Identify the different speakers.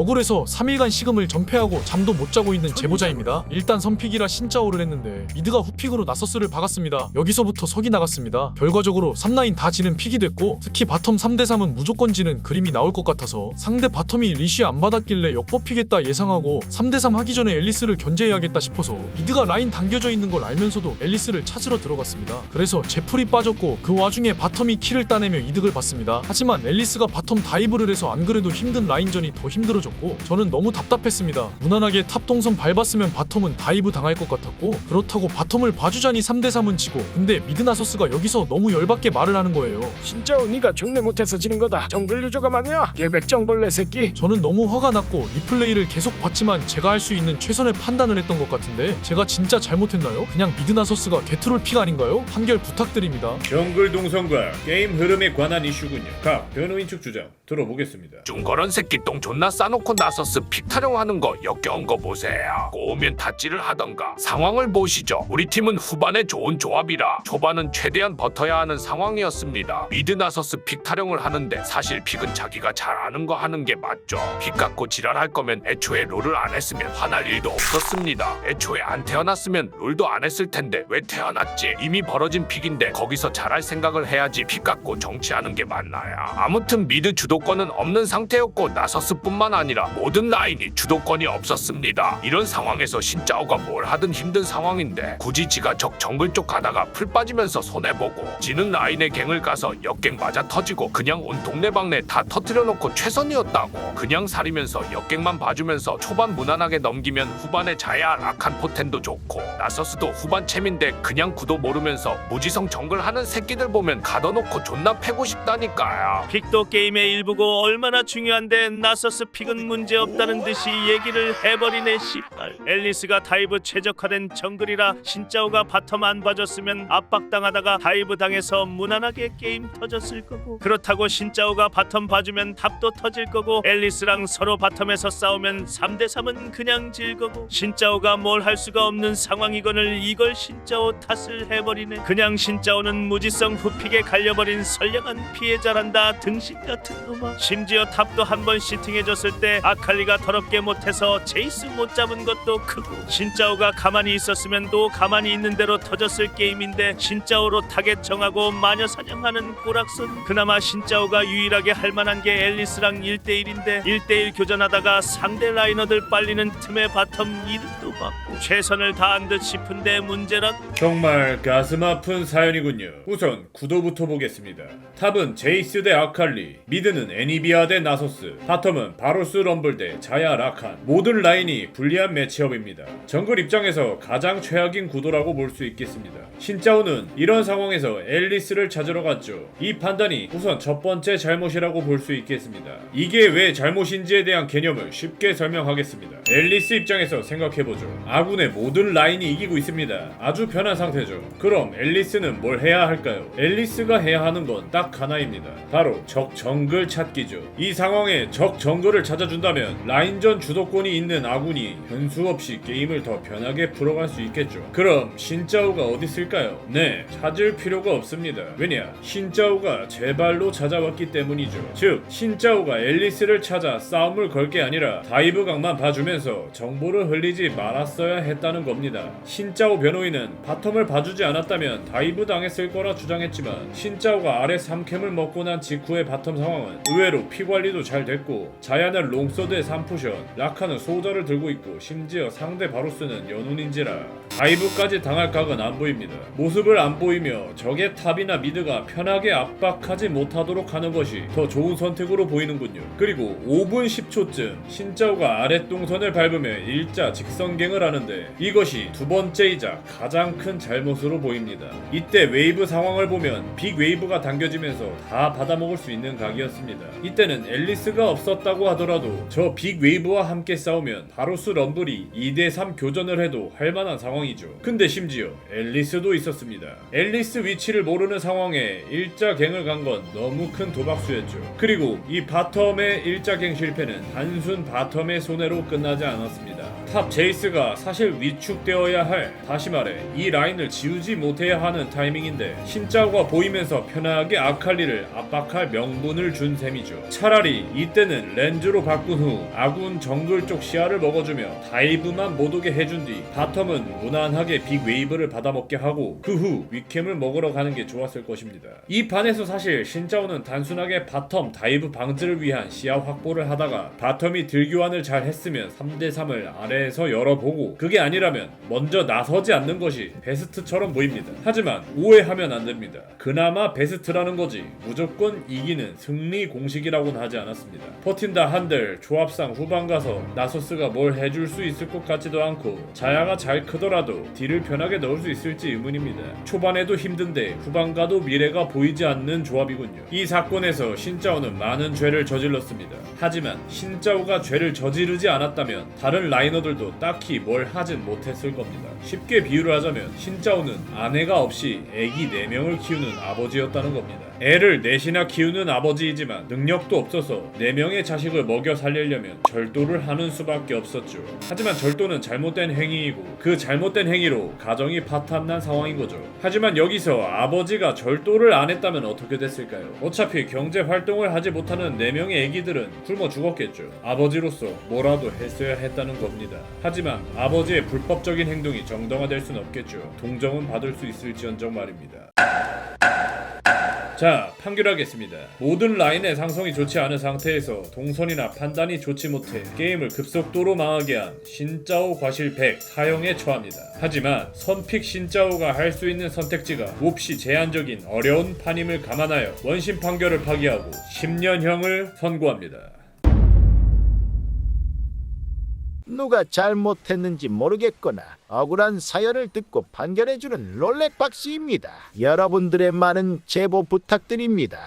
Speaker 1: 억울해서 3일간 식음을 전폐하고 잠도 못 자고 있는 제보자입니다. 일단 선픽이라 신짜오를 했는데 미드가 후 픽으로 나서스를 박았습니다. 여기서부터 석이 나갔습니다. 결과적으로 3라인 다 지는 픽이 됐고 특히 바텀 3대3은 무조건 지는 그림이 나올 것 같아서 상대 바텀이 리쉬 안 받았길래 역법피겠다 예상하고 3대3 하기 전에 앨리스를 견제해야겠다 싶어서 미드가 라인 당겨져 있는 걸 알면서도 앨리스를 찾으러 들어갔습니다. 그래서 제풀이 빠졌고 그 와중에 바텀이 킬을 따내며 이득을 봤습니다. 하지만 앨리스가 바텀 다이브를 해서 안 그래도 힘든 라인전이 더 힘들어졌고 저는 너무 답답했습니다. 무난하게 탑 동선 밟았으면 바텀은 다이브 당할 것 같았고 그렇다고 바텀을 봐주자니 3대3은 지고 근데 미드나서스가 여기서 너무 열받게 말을 하는 거예요.
Speaker 2: 진짜 네가 정리 못해서 지는 거다. 정글 유저가 말이야. 개백정벌레 새끼.
Speaker 1: 저는 너무 화가 났고 리플레이를 계속 봤지만 제가 할 수 있는 최선의 판단을 했던 것 같은데 제가 진짜 잘못했나요? 그냥 미드나서스가 개트롤 픽 아닌가요? 판결 부탁드립니다.
Speaker 3: 정글 동선과 게임 흐름에 관한 이슈군요. 각 변호인 측 주장 들어보겠습니다.
Speaker 4: 중거런 새끼 똥 존나 싸놓고 나서스 픽 타령하는 거 역겨운 거 보세요. 꼬우면 다찌를 하던가 상황을 보시죠. 우리 팀은 후반에 좋은 조합이라 초반은 최대한 버텨야 하는 상황이었습니다. 미드 나서스 픽 타령을 하는데 사실 픽은 자기가 잘 아는 거 하는 게 맞죠. 픽 갖고 지랄할 거면 애초에 롤을 안 했으면 화날 일도 없었습니다. 애초에 안 태어났으면 롤도 안 했을 텐데 왜 태어났지? 이미 벌어진 픽인데 거기서 잘할 생각을 해야지 픽 갖고 정치하는 게 맞나요? 아무튼 미드 주도 권은 없는 상태였고 나서스뿐만 아니라 모든 라인이 주도권이 없었습니다. 이런 상황에서 신짜오가 뭘 하든 힘든 상황인데 굳이 지가 적 정글 쪽 가다가 풀 빠지면서 손해 보고 지는 라인에 갱을 가서 역갱 맞아 터지고 그냥 온 동네방네 다 터트려 놓고 최선이었다고 그냥 사리면서 역갱만 봐주면서 초반 무난하게 넘기면 후반에 자야 락한 포텐도 좋고 나서스도 후반 챔인데 그냥 구도 모르면서 무지성 정글 하는 새끼들 보면 가둬놓고 존나 패고 싶다니까요.
Speaker 5: 픽도 게임의 일부 고 얼마나 중요한데 나서스 픽은 문제 없다는 듯이 얘기를 해버리네 씨발. 앨리스가 다이브 최적화된 정글이라 신짜오가 바텀 안 봐줬으면 압박당하다가 다이브 당해서 무난하게 게임 터졌을 거고. 그렇다고 신짜오가 바텀 봐주면 탑도 터질 거고 앨리스랑 서로 바텀에서 싸우면 3대3은 그냥 질 거고. 신짜오가 뭘 할 수가 없는 상황이거늘 이걸 신짜오 탓을 해버리네. 그냥 신짜오는 무지성 후픽에 갈려버린 선량한 피해자란다 등신 같은 놈아 심지어 탑도 한 번 시팅해줬을 때 아칼리가 더럽게 못해서 제이스 못 잡은 것도 크고 신짜오가 가만히 있었으면 또 가만히 있는 대로 터졌을 게임인데 신짜오로 타겟 정하고 마녀 사냥하는 꼬락선. 그나마 신짜오가 유일하게 할 만한 게 앨리스랑 1대1인데 1대1 교전하다가 상대 라이너들 빨리는 틈에 바텀 이득도 받고 최선을 다한 듯 싶은데 문제란
Speaker 3: 정말 가슴 아픈 사연이군요. 우선 구도부터 보겠습니다. 탑은 제이스 대 아칼리, 미드는 애니비아 대 나소스, 바텀은 바로스 럼블 대 자야 라칸. 모든 라인이 불리한 매치업입니다. 정글 입장에서 가장 최악인 구도라고 볼 수 있겠습니다. 신짜오는 이런 상황에서 앨리스를 찾으러 갔죠. 이 판단이 우선 첫 번째 잘못이라고 볼 수 있겠습니다. 이게 왜 잘못인지에 대한 개념을 쉽게 설명하겠습니다. 앨리스 입장에서 생각해보죠. 아군 의 모든 라인이 이기고 있습니다. 아주 편한 상태죠. 그럼 앨리스는 뭘 해야 할까요? 앨리스가 해야 하는 건 딱 하나입니다. 바로 적 정글 찾기죠. 이 상황에 적 정글을 찾아준다면 라인전 주도권이 있는 아군이 변수 없이 게임을 더 편하게 풀어갈 수 있겠죠. 그럼 신짜오가 어디 있을까요? 네, 찾을 필요가 없습니다. 왜냐? 신짜오가 제 발로 찾아왔기 때문이죠. 즉, 신짜오가 앨리스를 찾아 싸움을 걸 게 아니라 다이브 각만 봐주면서 정보를 흘리지 말았어야 했다는 겁니다. 신짜오 변호인은 바텀을 봐주지 않았다면 다이브 당했을 거라 주장했지만 신짜오가 아래 3캠을 먹고 난 직후의 바텀 상황은 의외로 피 관리도 잘 됐고 자야는 롱서드의 3푸션, 라카는 소저를 들고 있고 심지어 상대 바로스는 연운인지라 다이브까지 당할 각은 안 보입니다. 모습을 안 보이며 적의 탑이나 미드가 편하게 압박하지 못하도록 하는 것이 더 좋은 선택으로 보이는군요. 그리고 5분 10초쯤 신짜오가 아랫 동선을 밟으며 일자 직선갱을 하는 데 이것이 두 번째이자 가장 큰 잘못으로 보입니다. 이때 웨이브 상황을 보면 빅 웨이브가 당겨지면서 다 받아먹을 수 있는 각이었습니다. 이때는 앨리스가 없었다고 하더라도 저 빅 웨이브와 함께 싸우면 바로스 럼블이 2대3 교전을 해도 할 만한 상황이죠. 근데 심지어 앨리스도 있었습니다. 앨리스 위치를 모르는 상황에 일자갱을 간 건 너무 큰 도박수였죠. 그리고 이 바텀의 일자갱 실패는 단순 바텀의 손해로 끝나지 않았습니다. 탑 제이스가 사실 위축되어야 할 다시 말해 이 라인을 지우지 못해야 하는 타이밍인데 신짜오가 보이면서 편하게 아칼리를 압박할 명분을 준 셈이죠. 차라리 이때는 렌즈로 바꾼 후 아군 정글 쪽 시야를 먹어주며 다이브만 못 오게 해준 뒤 바텀은 무난하게 빅 웨이브를 받아먹게 하고 그 후 위캠을 먹으러 가는 게 좋았을 것입니다. 이 판에서 사실 신짜오는 단순하게 바텀 다이브 방지를 위한 시야 확보를 하다가 바텀이 들교환을 잘 했으면 3대3을 아래 에서 열어보고 그게 아니라면 먼저 나서지 않는 것이 베스트처럼 보입니다. 하지만 오해하면 안 됩니다. 그나마 베스트라는 거지 무조건 이기는 승리 공식이라고는 하지 않았습니다. 버틴다 한들 조합상 후반 가서 나소스가 뭘 해줄 수 있을 것 같지도 않고 자야가 잘 크더라도 딜을 편하게 넣을 수 있을지 의문입니다. 초반에도 힘든데 후반 가도 미래가 보이지 않는 조합이군요. 이 사건에서 신짜오는 많은 죄를 저질렀습니다. 하지만 신짜오가 죄를 저지르지 않았다면 다른 라이너 들도 딱히 뭘 하진 못했을 겁니다. 쉽게 비유를 하자면 신짜오는 아내가 없이 애기 4명을 키우는 아버지였다는 겁니다. 애를 넷이나 키우는 아버지이지만 능력도 없어서 4명의 자식을 먹여 살리려면 절도를 하는 수밖에 없었죠. 하지만 절도는 잘못된 행위이고 그 잘못된 행위로 가정이 파탄난 상황인 거죠. 하지만 여기서 아버지가 절도를 안 했다면 어떻게 됐을까요? 어차피 경제 활동을 하지 못하는 4명의 애기들은 굶어 죽었겠죠. 아버지로서 뭐라도 했어야 했다는 겁니다. 하지만 아버지의 불법적인 행동이 정당화될 순 없겠죠. 동정은 받을 수 있을지언정 말입니다. 자, 판결하겠습니다. 모든 라인의 상성이 좋지 않은 상태에서 동선이나 판단이 좋지 못해 게임을 급속도로 망하게 한 신짜오 과실 100 사형에 처합니다. 하지만 선픽 신짜오가 할 수 있는 선택지가 몹시 제한적인 어려운 판임을 감안하여 원심 판결을 파기하고 10년형을 선고합니다.
Speaker 6: 누가 잘못했는지 모르겠거나 억울한 사연을 듣고 판결해주는 롤렉박스입니다. 여러분들의 많은 제보 부탁드립니다.